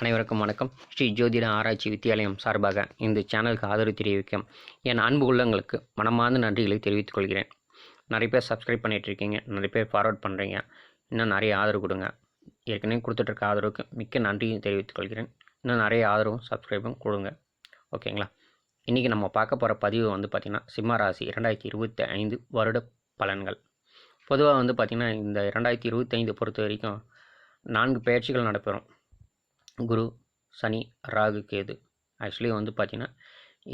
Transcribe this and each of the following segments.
அனைவருக்கும் வணக்கம். ஸ்ரீ ஜோதிட ஆராய்ச்சி வித்தியாலயம் சார்பாக இந்த சேனலுக்கு ஆதரவு தெரிவிக்கும் என் அன்பு உள்ளங்களுக்கு மனமார்ந்த நன்றிகளை தெரிவித்துக் கொள்கிறேன். நிறைய பேர் சப்ஸ்கிரைப் பண்ணிகிட்ருக்கீங்க இருக்கீங்க. நிறைய பேர் ஃபார்வர்ட் பண்ணுறீங்க இன்னும் நிறைய ஆதரவு கொடுங்க. ஏற்கனவே கொடுத்துட்ருக்க ஆதரவுக்கு மிக்க நன்றியும் தெரிவித்துக் கொள்கிறேன். இன்னும் நிறைய ஆதரவும் சப்ஸ்கிரைபும் கொடுங்க. ஓகேங்களா? இன்றைக்கி நம்ம பார்க்க போகிற பதிவு வந்து பார்த்திங்கன்னா சிம்ம ராசி இரண்டாயிரத்தி இருபத்தி ஐந்து வருட பலன்கள். பொதுவாக வந்து பார்த்திங்கன்னா இந்த இரண்டாயிரத்தி இருபத்தைந்து பொறுத்த வரைக்கும் நான்கு பயிற்சிகள் நடைபெறும். குரு சனி ராகு கேது. ஆக்சுவலி வந்து பார்த்திங்கன்னா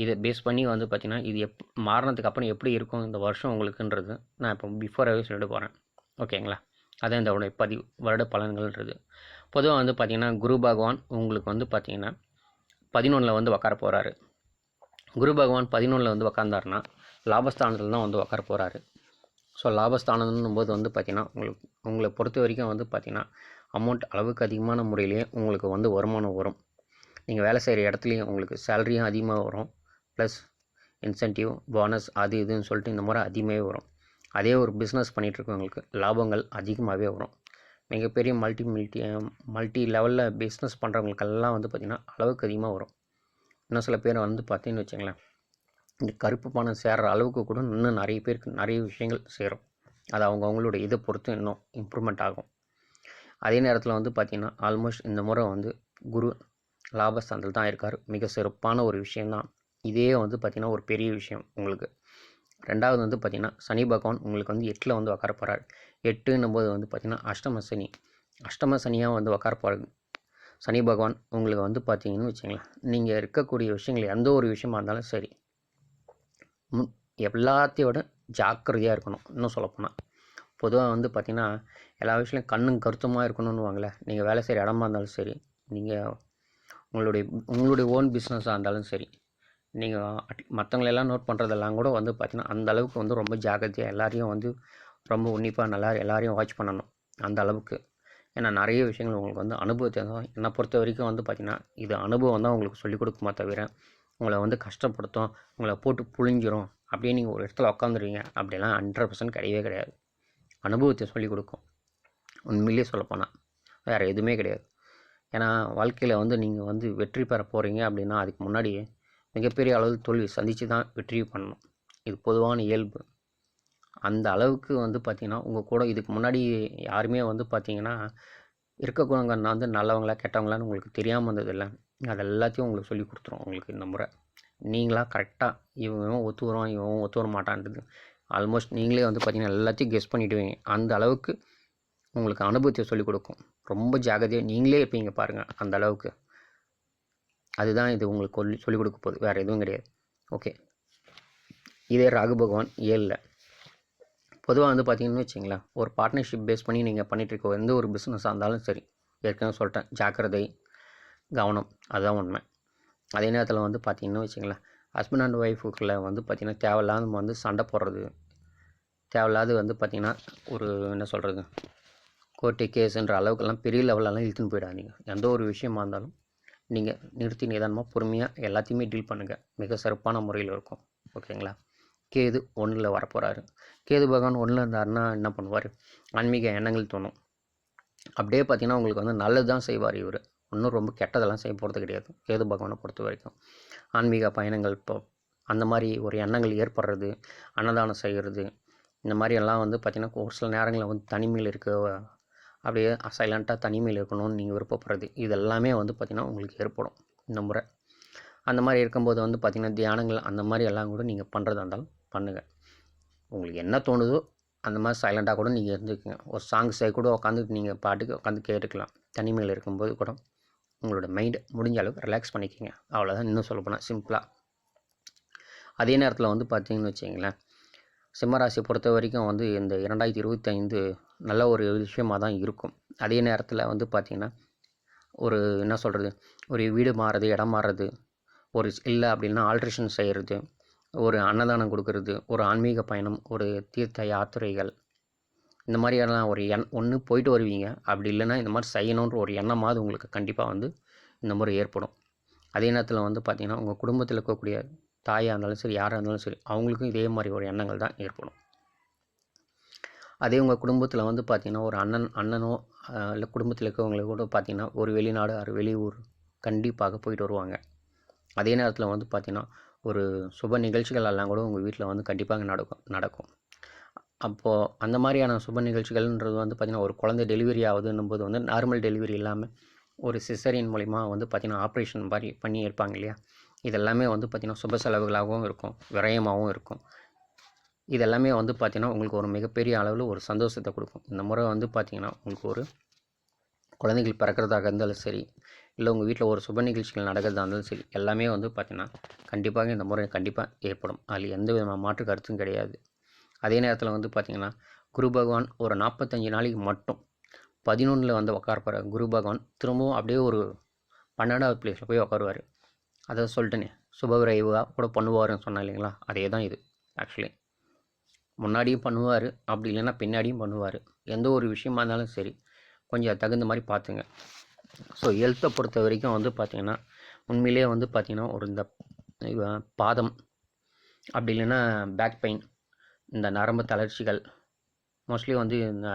இதை பேஸ் பண்ணி வந்து பார்த்திங்கன்னா இது எப் மாறினதுக்கு அப்புறம் எப்படி இருக்கும் இந்த வருஷம் உங்களுக்குன்றது நான் இப்போ பிஃபோராகவே சொல்லிட்டு போகிறேன் ஓகேங்களா அதான் இந்த உடைய பதிவு வருட பலன்கள்ன்றது. பொதுவாக வந்து பார்த்திங்கன்னா குரு பகவான் உங்களுக்கு வந்து பார்த்திங்கன்னா பதினொன்றில் வந்து உக்கார போகிறாரு குரு பகவான் பதினொன்றில் வந்து உக்காந்தாருன்னா லாபஸ்தானத்தில் தான் வந்து உக்கார போகிறாரு ஸோ லாபஸ்தானம்னும் போது வந்து பார்த்திங்கன்னா உங்களுக்கு உங்களை பொறுத்த வரைக்கும் வந்து பார்த்திங்கன்னா அமௌண்ட் அளவுக்கு அதிகமான முறையிலேயே உங்களுக்கு வந்து வருமானம் வரும். நீங்கள் வேலை செய்கிற இடத்துலையும் உங்களுக்கு சேலரியும் அதிகமாக வரும். ப்ளஸ் இன்சென்டிவ் போனஸ் அது இதுன்னு சொல்லிட்டு இந்த மாதிரி அதிகமாகவே வரும். அதே ஒரு பிஸ்னஸ் பண்ணிகிட்ருக்கவங்களுக்கு லாபங்கள் அதிகமாகவே வரும். மிகப்பெரிய மல்டி மில்டி மல்டி லெவலில் பிஸ்னஸ் பண்ணுறவங்களுக்கெல்லாம் வந்து பார்த்திங்கன்னா அளவுக்கு அதிகமாக வரும். இன்னும் சில பேர் வந்து பார்த்தீங்கன்னு வச்சுங்களேன் இந்த கருப்பு பணம் சேர்கிற அளவுக்கு கூட இன்னும் நிறைய பேருக்கு நிறைய விஷயங்கள் சேரும். அது அவங்க அவங்களோட இதை பொறுத்து இன்னும் இம்ப்ரூவ்மெண்ட் ஆகும். அதே நேரத்தில் வந்து பார்த்திங்கன்னா ஆல்மோஸ்ட் இந்த முறை வந்து குரு லாபஸ்தானத்தில் தான் இருக்கார். மிக சிறப்பான ஒரு விஷயந்தான் இதே வந்து பார்த்திங்கன்னா ஒரு பெரிய விஷயம் உங்களுக்கு. ரெண்டாவது வந்து பார்த்திங்கன்னா சனி பகவான் உங்களுக்கு வந்து எட்டில் வந்து உக்கார போகிறார் எட்டுன்னும் போது வந்து பார்த்திங்கன்னா அஷ்டம சனி. அஷ்டம சனியாக வந்து உக்கார போகிறாரு சனி பகவான் உங்களுக்கு வந்து பார்த்தீங்கன்னு வச்சுங்களேன் நீங்கள் இருக்கக்கூடிய விஷயங்கள் எந்த ஒரு விஷயமா இருந்தாலும் சரி முன் எல்லாத்தையோட ஜாக்கிரதையாக இருக்கணும். இன்னும் சொல்லப்போனால் பொதுவாக வந்து பார்த்திங்கன்னா எல்லா விஷயத்துலையும் கண்ணும் கருத்துமாக இருக்கணும்னு வாங்கலை நீங்கள் வேலை செய்கிற இடமா இருந்தாலும் சரி நீங்கள் உங்களுடைய உங்களுடைய ஓன் பிஸ்னஸாக இருந்தாலும் சரி நீங்கள் மற்றவங்களெல்லாம் நோட் பண்ணுறதெல்லாம் கூட வந்து பார்த்திங்கன்னா அந்த அளவுக்கு வந்து ரொம்ப ஜாக்கிரதையாக எல்லாரையும் வந்து ரொம்ப உன்னிப்பாக நல்லா எல்லாரையும் வாட்ச் பண்ணணும். அந்த அளவுக்கு. ஏன்னா நிறைய விஷயங்கள் உங்களுக்கு வந்து அனுபவத்தை தான் என்னை பொறுத்த வரைக்கும் வந்து பார்த்திங்கன்னா இது அனுபவம் தான் உங்களுக்கு சொல்லிக் கொடுக்குமா தவிர உங்களை வந்து கஷ்டப்படுத்தும் உங்களை போட்டு புழிஞ்சிரும் அப்படியே நீங்கள் ஒரு இடத்துல உட்காந்துருவீங்க அப்படிலாம் ஹண்ட்ரட் பர்சன்ட் கிடையவே கிடையாது. அனுபவத்தை சொல்லிக் கொடுக்கும். உண்மையிலேயே சொல்லப்போனால் வேறு எதுவுமே கிடையாது. ஏன்னா வாழ்க்கையில் வந்து நீங்கள் வந்து வெற்றி பெற போகிறீங்க அப்படின்னா அதுக்கு முன்னாடி மிகப்பெரிய அளவில் தோல்வி சந்தித்து தான் வெற்றி பண்ணணும். இது பொதுவான இயல்பு. அந்த அளவுக்கு வந்து பார்த்திங்கன்னா உங்கள் கூட இதுக்கு முன்னாடி யாருமே வந்து பார்த்திங்கன்னா இருக்கக்கூடங்க நான் வந்து நல்லவங்களா கெட்டவங்களான்னு உங்களுக்கு தெரியாமல் இருந்ததில்ல அது எல்லாத்தையும் உங்களுக்கு சொல்லி கொடுத்துரும் உங்களுக்கு இந்த முறை. நீங்களாக கரெக்டாக இவன் இவன் ஒத்து வருவான் இவன் ஒத்து வர மாட்டான்றது. ஆல்மோஸ்ட் நீங்களே வந்து பார்த்திங்கன்னா எல்லாத்தையும் கெஸ் பண்ணிவிடுவீங்க அந்த அளவுக்கு உங்களுக்கு அனுபவத்தை சொல்லிக் கொடுக்கும். ரொம்ப ஜாகிரதையாக நீங்களே இருப்பீங்க பாருங்கள் அந்த அளவுக்கு. அதுதான் இது உங்களுக்கு சொல்லி சொல்லிக் கொடுக்க போகுது. வேறு எதுவும் கிடையாது. ஓகே இதே ராகு பகவான் ஏழில். பொதுவாக வந்து பார்த்தீங்கன்னு வச்சிங்களேன் ஒரு பார்ட்னர்ஷிப் பேஸ் பண்ணி நீங்கள் பண்ணிகிட்ருக்க எந்த ஒரு பிஸ்னஸாக இருந்தாலும் சரி ஏற்கனவே சொல்லிட்டேன் ஜாக்கிரதை கவனம் அதுதான் உண்மை. அதே நேரத்தில் வந்து பார்த்தீங்கன்னு வச்சிங்களேன் ஹஸ்பண்ட் அண்ட் ஒய்ஃபுக்குள்ளே வந்து பார்த்திங்கன்னா தேவையில்லாத வந்து சண்டை போடுறது. தேவையில்லாத வந்து பார்த்திங்கன்னா ஒரு என்ன சொல்கிறது கோர்ட்டு கேஸுன்ற அளவுக்கெல்லாம் பெரிய லெவலெல்லாம் இழுத்துன்னு போயிடாதீங்க. எந்த ஒரு விஷயமா இருந்தாலும் நீங்கள் நிறுத்தி நிதானமாக பொறுமையாக எல்லாத்தையுமே டீல் பண்ணுங்கள் மிக சிறப்பான முறையில் இருக்கும். ஓகேங்களா கேது ஒன்றில் வரப்போகிறாரு கேது பகவான் ஒன்றில் இருந்தாருன்னா என்ன பண்ணுவார்? ஆன்மீக எண்ணங்கள் தோணும். அப்படியே பார்த்தீங்கன்னா உங்களுக்கு வந்து நல்லது தான் செய்வார் இவர். ஒன்றும் ரொம்ப கெட்டதெல்லாம் செய்ய போகிறது கிடையாது. கேது பகவானை பொறுத்த வரைக்கும். ஆன்மீக பயணங்கள் இப்போ அந்த மாதிரி ஒரு எண்ணங்கள் ஏற்படுறது அன்னதானம் செய்கிறது இந்த மாதிரி எல்லாம் வந்து பார்த்திங்கன்னா ஒரு சில நேரங்களில் வந்து தனிமையில் இருக்க அப்படியே சைலண்ட்டாக தனிமையில் இருக்கணும்னு நீங்கள் விருப்பப்படுறது இது எல்லாமே வந்து பார்த்திங்கன்னா உங்களுக்கு ஏற்படும் இந்த முறை. அந்த மாதிரி இருக்கும்போது வந்து பார்த்திங்கன்னா தியானங்கள் அந்த மாதிரி எல்லாம் கூட நீங்கள் பண்ணுறதா இருந்தாலும் பண்ணுங்கள் உங்களுக்கு என்ன தோணுதோ அந்த மாதிரி சைலண்ட்டாக கூட நீங்கள் இருந்துக்குங்க. ஒரு சாங்ஸை கூட உட்காந்து நீங்கள் பாட்டுக்கு உட்காந்து கேட்டுக்கலாம். தனிமையில் இருக்கும்போது கூட. உங்களோட மைண்டு முடிஞ்ச அளவுக்கு ரிலாக்ஸ் பண்ணிக்கோங்க. அவ்வளோதான் இன்னும் சொல்ல போனால் சிம்பிளாக அதே நேரத்தில் வந்து பார்த்தீங்கன்னு வச்சிங்களேன் சிம்மராசியை பொறுத்த வரைக்கும் வந்து இந்த இரண்டாயிரத்தி இருபத்தைந்து நல்ல ஒரு விஷயமாக தான் இருக்கும். அதே நேரத்தில் வந்து பார்த்திங்கன்னா ஒரு என்ன சொல்கிறது ஒரு வீடு மாறுறது இடம் மாறுறது ஒரு இல்லை அப்படின்னா ஆல்ட்ரேஷன் செய்கிறது ஒரு அன்னதானம் கொடுக்கறது ஒரு ஆன்மீக பயணம் ஒரு தீர்த்த யாத்திரைகள் இந்த மாதிரியெல்லாம் ஒரு எண் ஒன்று போயிட்டு வருவீங்க. அப்படி இல்லைன்னா இந்த மாதிரி செய்யணுன்ற ஒரு எண்ணமாவது உங்களுக்கு கண்டிப்பாக வந்து இந்த முறை ஏற்படும். அதே நேரத்தில் வந்து பார்த்திங்கன்னா உங்கள் குடும்பத்தில் இருக்கக்கூடிய தாயாக இருந்தாலும் சரி யாராக இருந்தாலும் சரி அவங்களுக்கும் இதே மாதிரி ஒரு எண்ணங்கள் தான் ஏற்படும். அதே உங்கள் குடும்பத்தில் வந்து பார்த்திங்கன்னா ஒரு அண்ணன் அண்ணனோ இல்லை குடும்பத்தில் இருக்கவங்களுக்கு கூட பார்த்திங்கன்னா ஒரு வெளிநாடு ஒரு வெளியூர் கண்டிப்பாக போயிட்டு வருவாங்க. அதே நேரத்தில் வந்து பார்த்திங்கன்னா ஒரு சுப நிகழ்ச்சிகள் எல்லாம் கூட உங்கள் வீட்டில் வந்து கண்டிப்பாக நடக்கும் நடக்கும். அப்போது அந்த மாதிரியான சுப நிகழ்ச்சிகள்ன்றது வந்து பார்த்திங்கன்னா ஒரு குழந்தை டெலிவரி ஆகுதுன்னும் போது வந்து நார்மல் டெலிவரி இல்லாமல் ஒரு சிசரின் மூலிமா வந்து பார்த்திங்கன்னா ஆப்ரேஷன் மாதிரி பண்ணி இருப்பாங்க இல்லையா? இதெல்லாமே வந்து பார்த்திங்கன்னா சுப செலவுகளாகவும் இருக்கும் விரயமாகவும் இருக்கும். இதெல்லாமே வந்து பார்த்திங்கன்னா உங்களுக்கு ஒரு மிகப்பெரிய அளவில் ஒரு சந்தோஷத்தை கொடுக்கும். இந்த முறை வந்து பார்த்திங்கன்னா உங்களுக்கு ஒரு குழந்தைகள் பிறக்கிறதாக இருந்தாலும் சரி இல்லை உங்கள் வீட்டில் ஒரு சுப நிகழ்ச்சிகள் நடக்கிறதா இருந்தாலும் சரி எல்லாமே வந்து பார்த்திங்கன்னா கண்டிப்பாக இந்த முறை கண்டிப்பாக ஏற்படும். அதில் எந்த விதமான மாற்று கருத்தும் கிடையாது. அதே நேரத்தில் வந்து பார்த்திங்கன்னா குரு பகவான் ஒரு நாற்பத்தஞ்சு நாளைக்கு மட்டும் பதினொன்றில் வந்து உட்காரப்பார் குரு பகவான் திரும்பவும் அப்படியே ஒரு பன்னெண்டாவது பிளேஸில் போய் உட்காருவார் அதை சொல்லிட்டேனே சுபவிரைவாக கூட பண்ணுவாருன்னு சொன்னா இல்லைங்களா? அதே தான் இது ஆக்சுவலி முன்னாடியும் பண்ணுவார் அப்படி இல்லைன்னா பின்னாடியும் பண்ணுவார். எந்த ஒரு விஷயமா இருந்தாலும் சரி கொஞ்சம் தகுந்த மாதிரி பார்த்துங்க ஸோ ஹெல்த்தை பொறுத்த வரைக்கும் வந்து பார்த்திங்கன்னா உண்மையிலேயே வந்து பார்த்திங்கன்னா ஒரு இந்த பாதம் அப்படி இல்லைன்னா பேக் பெயின் இந்த நரம்பு தளர்ச்சிகள் மோஸ்ட்லி வந்து இந்த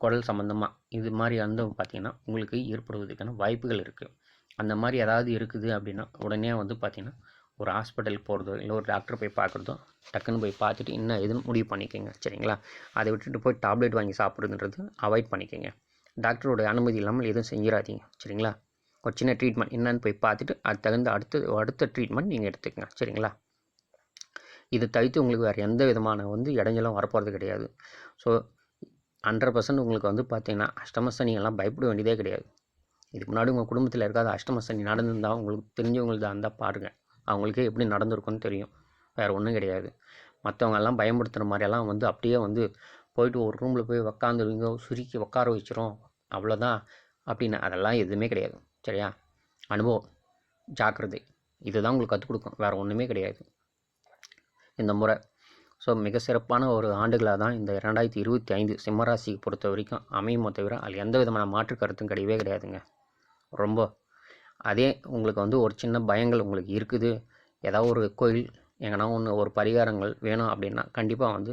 குடல் சம்மந்தமாக இது மாதிரி வந்து பார்த்திங்கன்னா உங்களுக்கு ஏற்படுவதற்கான வாய்ப்புகள் இருக்குது அந்த மாதிரி ஏதாவது இருக்குது அப்படின்னா உடனே வந்து பார்த்திங்கன்னா ஒரு ஹாஸ்பிட்டல் போகிறதோ இல்லை ஒரு டாக்டர் போய் பார்க்குறதோ டக்குன்னு போய் பார்த்துட்டு என்ன எதுன்னு முடிவு பண்ணிக்கோங்க சரிங்களா? அதை விட்டுட்டு போய் டேப்லெட் வாங்கி சாப்பிட்றதுன்றது அவாய்ட் பண்ணிக்கோங்க. டாக்டரோட அனுமதி இல்லாமல் எதுவும் செஞ்சிடாதீங்க சரிங்களா? ஒரு சின்ன ட்ரீட்மெண்ட் என்னன்னு போய் பார்த்துட்டு அது தகுந்த அடுத்த அடுத்த ட்ரீட்மெண்ட் நீங்கள் எடுத்துக்கங்க சரிங்களா? இதை தவிர்த்து உங்களுக்கு வேறு எந்த விதமான வந்து இடைஞ்சலும் வரப்போகிறது கிடையாது. ஸோ ஹண்ட்ரட் பர்சன்ட் உங்களுக்கு வந்து பார்த்தீங்கன்னா அஷ்டம எல்லாம் பயப்பட வேண்டியதே கிடையாது. இதுக்கு முன்னாடி உங்கள் குடும்பத்தில் இருக்காத அஷ்டம சனி நடந்திருந்தால் உங்களுக்கு தெரிஞ்சவங்களுக்கு இருந்தால் பாருங்கள் அவங்களுக்கே எப்படி நடந்திருக்கும்னு தெரியும். வேறு ஒன்றும் கிடையாது. மற்றவங்கெல்லாம் பயன்படுத்துகிற மாதிரியெல்லாம் வந்து அப்படியே வந்து போயிட்டு ஒரு ரூமில் போய் உக்காந்துருவீங்க சுருக்கி உட்கார வச்சிரும் அவ்வளோதான் அப்படின்னு. அதெல்லாம் எதுவுமே கிடையாது. சரியா? அனுபவம் ஜாக்கிரதை. இதுதான் உங்களுக்கு கற்றுக் கொடுக்கும். வேறு ஒன்றுமே கிடையாது. இந்த முறை. ஸோ மிக சிறப்பான ஒரு ஆண்டுகளாக தான் இந்த ரெண்டாயிரத்தி இருபத்தி ஐந்து சிம்மராசியை பொறுத்த வரைக்கும் அமையுமோ தவிர அதில் எந்த விதமான மாற்று கருத்தும் கிடையவே கிடையாதுங்க. ரொம்ப. அதே உங்களுக்கு வந்து ஒரு சின்ன பயங்கள் உங்களுக்கு இருக்குது. ஏதாவது ஒரு கோயில் எங்கன்னா ஒன்று ஒரு பரிகாரங்கள் வேணும் அப்படின்னா கண்டிப்பாக வந்து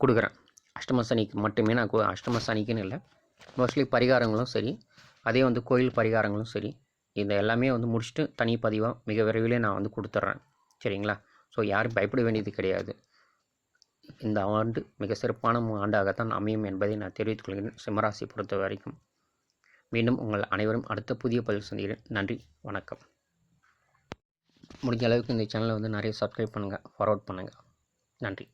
கொடுக்குறேன். அஷ்டம சனிக்கு மட்டுமே நான் அஷ்டம சனிக்குன்னு இல்லை. மோஸ்ட்லி பரிகாரங்களும் சரி அதே வந்து கோயில் பரிகாரங்களும் சரி இந்த எல்லாமே வந்து முடிச்சுட்டு தனி பதிவாக மிக விரைவிலே நான் வந்து கொடுத்துட்றேன். சரிங்களா? ஸோ யாரும் பயப்பட வேண்டியது கிடையாது. இந்த ஆண்டு மிக சிறப்பான ஆண்டாகத்தான் அமையும் என்பதை நான் தெரிவித்துக் கொள்கிறேன். சிம்மராசி பொறுத்த வரைக்கும். மீண்டும் உங்கள் அனைவரும் அடுத்த புதிய பதிவு சந்திக்கிறேன். நன்றி வணக்கம். முடிஞ்ச அளவுக்கு இந்த சேனலை வந்து நிறைய சப்ஸ்கிரைப் பண்ணுங்கள் ஃபார்வர்ட் பண்ணுங்கள் நன்றி.